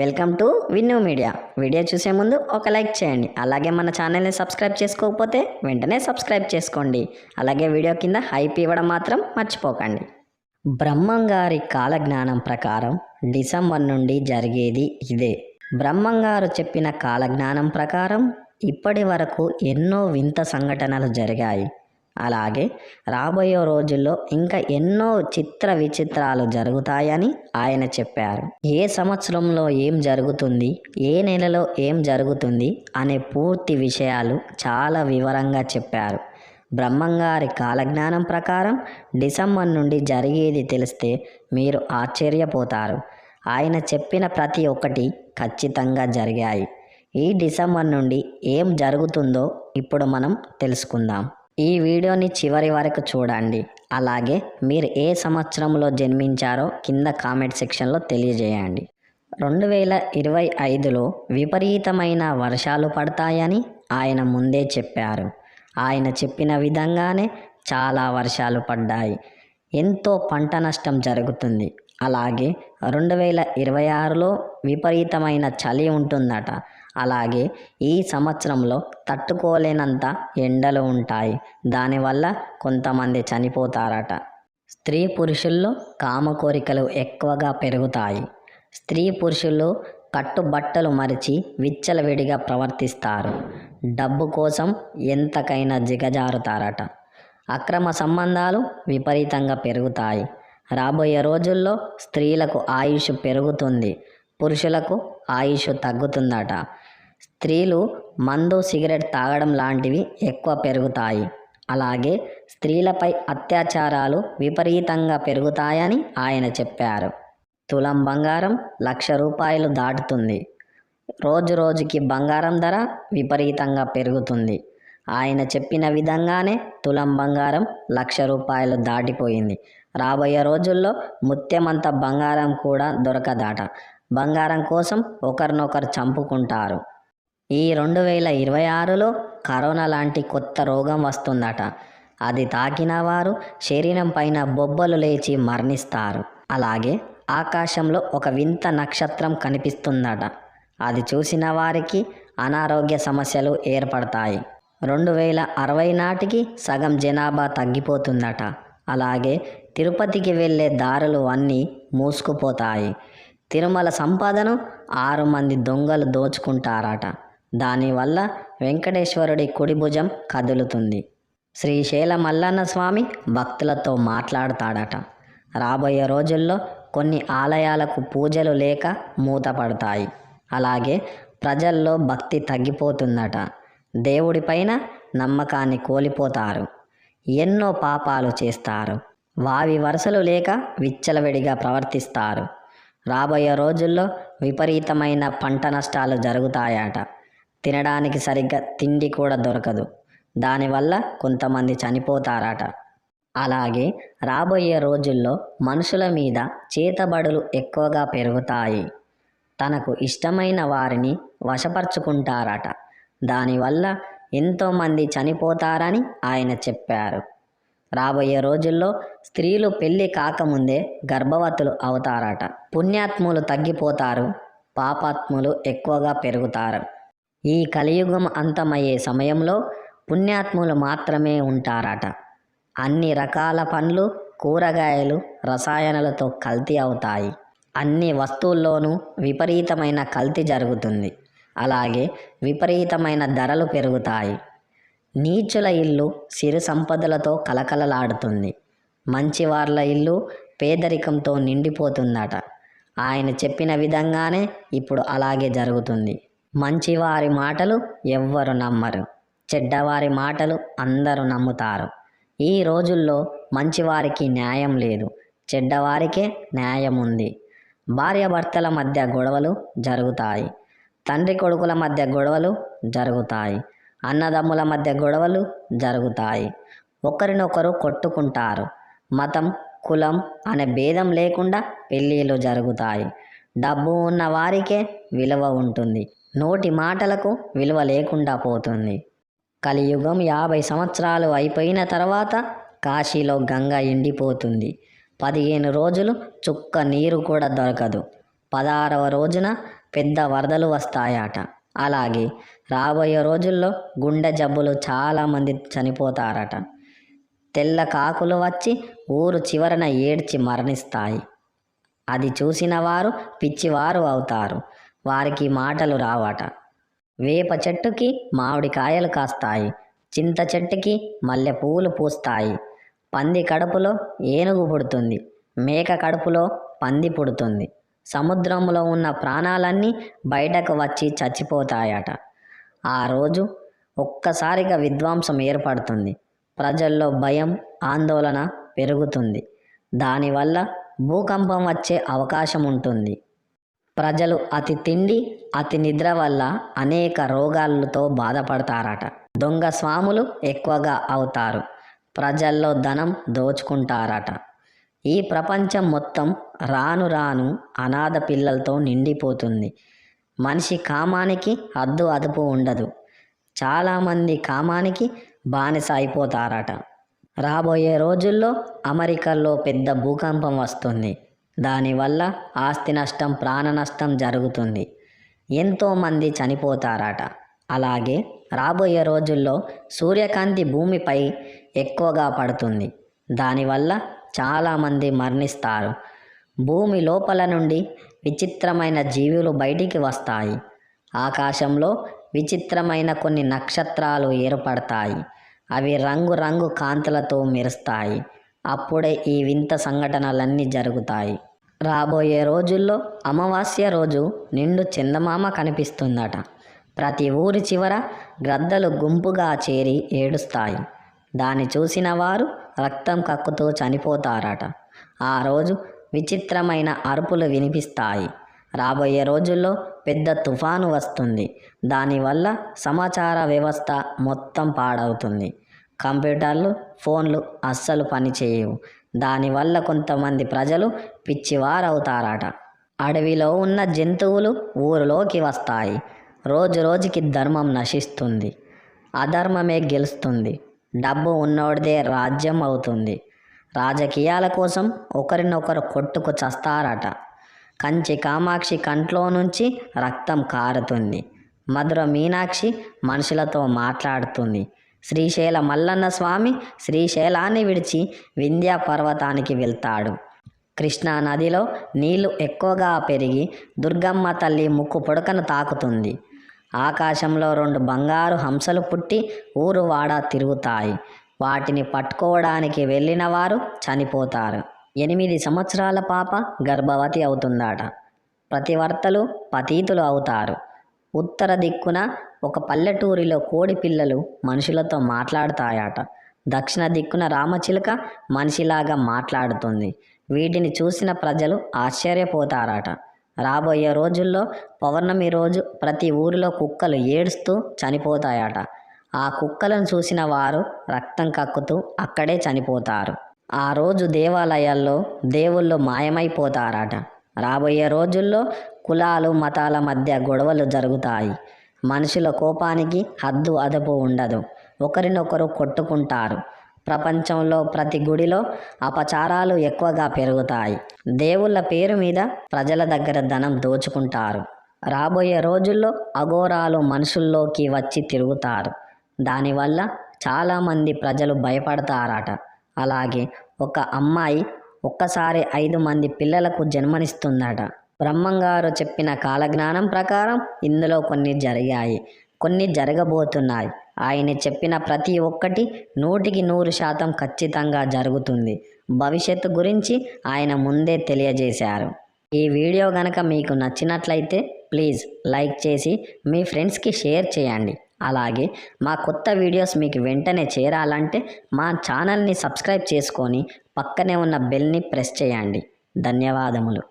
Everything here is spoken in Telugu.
వెల్కమ్ టు విన్యూ మీడియా వీడియో చూసే ముందు ఒక లైక్ చేయండి. అలాగే మన ఛానల్ని సబ్స్క్రైబ్ చేసుకోకపోతే వెంటనే సబ్స్క్రైబ్ చేసుకోండి. అలాగే వీడియో కింద హైప్ ఇవ్వడం మాత్రం మర్చిపోకండి. బ్రహ్మంగారి కాలజ్ఞానం ప్రకారం డిసెంబర్ నుండి జరిగేది ఇదే. బ్రహ్మంగారు చెప్పిన కాలజ్ఞానం ప్రకారం ఇప్పటి వరకు ఎన్నో వింత సంఘటనలు జరిగాయి. అలాగే రాబోయే రోజుల్లో ఇంకా ఎన్నో చిత్ర విచిత్రాలు జరుగుతాయని ఆయన చెప్పారు. ఏ సంవత్సరంలో ఏం జరుగుతుంది ఏ నెలలో ఏం జరుగుతుంది అనే పూర్తి విషయాలు చాలా వివరంగా చెప్పారు. బ్రహ్మంగారి కాలజ్ఞానం ప్రకారం డిసెంబర్ నుండి జరిగేది తెలిస్తే మీరు ఆశ్చర్యపోతారు. ఆయన చెప్పిన ప్రతి ఒక్కటి ఖచ్చితంగా జరిగాయి. ఈ డిసెంబర్ నుండి ఏం జరుగుతుందో ఇప్పుడు మనం తెలుసుకుందాం. ఈ వీడియోని చివరి వరకు చూడండి. అలాగే మీరు ఏ సంవత్సరంలో జన్మించారో కింద కామెంట్ సెక్షన్లో తెలియజేయండి. రెండు వేల ఇరవై ఐదులో విపరీతమైన వర్షాలు పడతాయని ఆయన ముందే చెప్పారు. ఆయన చెప్పిన విధంగానే చాలా వర్షాలు పడ్డాయి. ఎంతో పంట నష్టం జరుగుతుంది. అలాగే రెండు వేల ఇరవై ఆరులో విపరీతమైన చలి ఉంటుందట. అలాగే ఈ సంవత్సరంలో తట్టుకోలేనంత ఎండలు ఉంటాయి. దానివల్ల కొంతమంది చనిపోతారట. స్త్రీ పురుషుల్లో కామ కోరికలు ఎక్కువగా పెరుగుతాయి. స్త్రీ పురుషులు కట్టుబట్టలు మరిచి విచ్చలవిడిగా ప్రవర్తిస్తారు. డబ్బు కోసం ఎంతకైనా జిగజారుతారట. అక్రమ సంబంధాలు విపరీతంగా పెరుగుతాయి. రాబోయే రోజుల్లో స్త్రీలకు ఆయుష్ పెరుగుతుంది. పురుషులకు ఆయుష్ తగ్గుతుందట. స్త్రీలు మందు సిగరెట్ తాగడం లాంటివి ఎక్కువ పెరుగుతాయి. అలాగే స్త్రీలపై అత్యాచారాలు విపరీతంగా పెరుగుతాయని ఆయన చెప్పారు. తులం బంగారం లక్ష రూపాయలు దాటుతుంది. రోజు రోజుకి బంగారం ధర విపరీతంగా పెరుగుతుంది. ఆయన చెప్పిన విధంగానే తులం బంగారం లక్ష రూపాయలు దాటిపోయింది. రాబోయే రోజుల్లో ముత్యమంత బంగారం కూడా దొరకదాట. బంగారం కోసం ఒకరినొకరు చంపుకుంటారు. ఈ రెండు వేల ఇరవై ఆరులో కరోనా లాంటి కొత్త రోగం వస్తుందట. అది తాకిన వారు శరీరం పైన బొబ్బలు లేచి మరణిస్తారు. అలాగే ఆకాశంలో ఒక వింత నక్షత్రం కనిపిస్తుందట. అది చూసిన వారికి అనారోగ్య సమస్యలు ఏర్పడతాయి. రెండు వేల అరవై నాటికి సగం జనాభా తగ్గిపోతుందట. అలాగే తిరుపతికి వెళ్ళే దారులు అన్నీ మూసుకుపోతాయి. తిరుమల సంపదను ఆరు మంది దొంగలు దోచుకుంటారట. దానివల్ల వెంకటేశ్వరుడి కుడి భుజం కదులుతుంది. శ్రీశైల మల్లన్న స్వామి భక్తులతో మాట్లాడతాడట. రాబోయే రోజుల్లో కొన్ని ఆలయాలకు పూజలు లేక మూతపడతాయి. అలాగే ప్రజల్లో భక్తి తగ్గిపోతుందట. దేవుడిపైన నమ్మకాన్ని కోల్పోతారు. ఎన్నో పాపాలు చేస్తారు. వావి వరుసలు లేక విచ్చలవిడిగా ప్రవర్తిస్తారు. రాబోయే రోజుల్లో విపరీతమైన పంట నష్టాలు జరుగుతాయట. తినడానికి సరిగ్గా తిండి కూడా దొరకదు. దానివల్ల కొంతమంది చనిపోతారట. అలాగే రాబోయే రోజుల్లో మనుషుల మీద చేతబడులు ఎక్కువగా పెరుగుతాయి. తనకు ఇష్టమైన వారిని వశపరుచుకుంటారట. దానివల్ల ఎంతోమంది చనిపోతారని ఆయన చెప్పారు. రాబోయే రోజుల్లో స్త్రీలు పెళ్ళి కాకముందే గర్భవతులు అవుతారట. పుణ్యాత్ములు తగ్గిపోతారు. పాపాత్ములు ఎక్కువగా పెరుగుతారు. ఈ కలియుగం అంతమయ్యే సమయంలో పుణ్యాత్ములు మాత్రమే ఉంటారట. అన్ని రకాల పండ్లు కూరగాయలు రసాయనాలతో కల్తీ అవుతాయి. అన్ని వస్తువుల్లోనూ విపరీతమైన కల్తీ జరుగుతుంది. అలాగే విపరీతమైన ధరలు పెరుగుతాయి. నీచుల ఇల్లు సిరి సంపదలతో కలకలలాడుతుంది. మంచివార్ల ఇల్లు పేదరికంతో నిండిపోతుందట. ఆయన చెప్పిన విధంగానే ఇప్పుడు అలాగే జరుగుతుంది. మంచివారి మాటలు ఎవ్వరు నమ్మరు. చెడ్డవారి మాటలు అందరూ నమ్ముతారు. ఈ రోజుల్లో మంచివారికి న్యాయం లేదు. చెడ్డవారికే న్యాయం ఉంది. భార్యాభర్తల మధ్య గొడవలు జరుగుతాయి. తండ్రి కొడుకుల మధ్య గొడవలు జరుగుతాయి. అన్నదమ్ముల మధ్య గొడవలు జరుగుతాయి. ఒకరినొకరు కొట్టుకుంటారు. మతం కులం అనే భేదం లేకుండా పెళ్ళిళ్ళు జరుగుతాయి. డబ్బు ఉన్న వారికే విలువ ఉంటుంది. నోటి మాటలకు విలువ లేకుండా పోతుంది. కలియుగం యాభై సంవత్సరాలు అయిపోయిన తర్వాత కాశీలో గంగ ఎండిపోతుంది. పదిహేను రోజులు చుక్క నీరు కూడా దొరకదు. పదహారవ రోజున పెద్ద వరదలు వస్తాయట. అలాగే రాబోయే రోజుల్లో గుండె జబ్బులు చాలామంది చనిపోతారట. తెల్ల కాకులు వచ్చి ఊరు చివరన ఏడ్చి మరణిస్తాయి. అది చూసిన వారు పిచ్చివారు అవుతారు. వారికి మాటలు రావట. వేప చెట్టుకి మామిడి కాయలు కాస్తాయి. చింత చెట్టుకి మల్లె పువ్వులు పూస్తాయి. పంది కడుపులో ఏనుగు పుడుతుంది. మేక కడుపులో పంది పుడుతుంది. సముద్రంలో ఉన్న ప్రాణాలన్నీ బయటకు వచ్చి చచ్చిపోతాయట. ఆ రోజు ఒక్కసారిగా విధ్వంసం ఏర్పడుతుంది. ప్రజల్లో భయం ఆందోళన పెరుగుతుంది. దానివల్ల భూకంపం వచ్చే అవకాశం ఉంటుంది. ప్రజలు అతి తిండి అతి నిద్ర వల్ల అనేక రోగాలతో బాధపడతారట. దొంగ స్వాములు ఎక్కువగా అవుతారు. ప్రజల్లో ధనం దోచుకుంటారట. ఈ ప్రపంచం మొత్తం రాను రాను అనాథ పిల్లలతో నిండిపోతుంది. మనిషి కామానికి హద్దు అదుపు ఉండదు. చాలామంది కామానికి బానిస అయిపోతారట. రాబోయే రోజుల్లో అమెరికాలో పెద్ద భూకంపం వస్తుంది. దానివల్ల ఆస్తి నష్టం ప్రాణ నష్టం జరుగుతుంది. ఎంతోమంది చనిపోతారట. అలాగే రాబోయే రోజుల్లో సూర్యకాంతి భూమిపై ఎక్కువగా పడుతుంది. దానివల్ల చాలామంది మరణిస్తారు. భూమి లోపల నుండి విచిత్రమైన జీవులు బయటికి వస్తాయి. ఆకాశంలో విచిత్రమైన కొన్ని నక్షత్రాలు ఏర్పడతాయి. అవి రంగురంగు కాంతులతో మెరుస్తాయి. అప్పుడే ఈ వింత సంఘటనలన్నీ జరుగుతాయి. రాబోయే రోజుల్లో అమావాస్య రోజు నిండు చందమామ కనిపిస్తుందట. ప్రతి ఊరి చివర గ్రద్దలు గుంపుగా చేరి ఏడుస్తాయి. దాన్ని చూసిన వారు రక్తం కక్కుతూ చనిపోతారట. ఆ రోజు విచిత్రమైన అరుపులు వినిపిస్తాయి. రాబోయే రోజుల్లో పెద్ద తుఫాను వస్తుంది. దానివల్ల సమాచార వ్యవస్థ మొత్తం పాడవుతుంది. కంప్యూటర్లు ఫోన్లు అస్సలు పనిచేయవు దానివల్ల కొంతమంది ప్రజలు పిచ్చివారవుతారట. అడవిలో ఉన్న జంతువులు ఊరిలోకి వస్తాయి. రోజు రోజుకి ధర్మం నశిస్తుంది. అధర్మమే గెలుస్తుంది. డబ్బు ఉన్నోడిదే రాజ్యం అవుతుంది. రాజకీయాల కోసం ఒకరినొకరు కొట్టుకు చస్తారట. కంచి కామాక్షి కంట్లో నుంచి రక్తం కారుతుంది. మధుర మీనాక్షి మనుషులతో మాట్లాడుతుంది. శ్రీశైల మల్లన్న స్వామి శ్రీశైలాన్ని విడిచి వింధ్యా పర్వతానికి వెళ్తాడు. కృష్ణా నదిలో నీళ్ళు ఎక్కువగా పెరిగి దుర్గమ్మ తల్లి ముక్కు పొడకను తాకుతుంది. ఆకాశంలో రెండు బంగారు హంసలు పుట్టి ఊరు వాడ తిరుగుతాయి. వాటిని పట్టుకోవడానికి వెళ్ళిన వారు చనిపోతారు. ఎనిమిది సంవత్సరాల పాప గర్భవతి అవుతుందట. ప్రతివర్తలు పతీతులు అవుతారు. ఉత్తర దిక్కున ఒక పల్లెటూరిలో కోడి పిల్లలు మనుషులతో మాట్లాడతాయట. దక్షిణ దిక్కున రామచిలుక మనిషిలాగా మాట్లాడుతుంది. వీటిని చూసిన ప్రజలు ఆశ్చర్యపోతారట. రాబోయే రోజుల్లో పౌర్ణమి రోజు ప్రతి ఊరిలో కుక్కలు ఏడుస్తూ చనిపోతాయట. ఆ కుక్కలను చూసిన వారు రక్తం కక్కుతూ అక్కడే చనిపోతారు. ఆ రోజు దేవాలయాల్లో దేవుళ్ళు మాయమైపోతారట. రాబోయే రోజుల్లో కులాలు మతాల మధ్య గొడవలు జరుగుతాయి. మనుషుల కోపానికి హద్దు అదుపు ఉండదు. ఒకరినొకరు కొట్టుకుంటారు. ప్రపంచంలో ప్రతి గుడిలో అపచారాలు ఎక్కువగా పెరుగుతాయి. దేవుళ్ళ పేరు మీద ప్రజల దగ్గర ధనం దోచుకుంటారు. రాబోయే రోజుల్లో అఘోరాలు మనుషుల్లోకి వచ్చి తిరుగుతారు. దానివల్ల చాలామంది ప్రజలు భయపడతారట. అలాగే ఒక అమ్మాయి ఒక్కసారి ఐదు మంది పిల్లలకు జన్మనిస్తుందట. బ్రహ్మంగారు చెప్పిన కాలజ్ఞానం ప్రకారం ఇందులో కొన్ని జరిగాయి. కొన్ని జరగబోతున్నాయి. ఆయన చెప్పిన ప్రతి ఒక్కటి నూటికి నూరు శాతం ఖచ్చితంగా జరుగుతుంది. భవిష్యత్తు గురించి ఆయన ముందే తెలియజేశారు. ఈ వీడియో గనక మీకు నచ్చినట్లయితే ప్లీజ్ లైక్ చేసి మీ ఫ్రెండ్స్కి షేర్ చేయండి. అలాగే మా కొత్త వీడియోస్ మీకు వెంటనే చేరాలంటే మా ఛానల్ని సబ్స్క్రైబ్ చేసుకొని పక్కనే ఉన్న బెల్ని ప్రెస్ చేయండి. ధన్యవాదములు.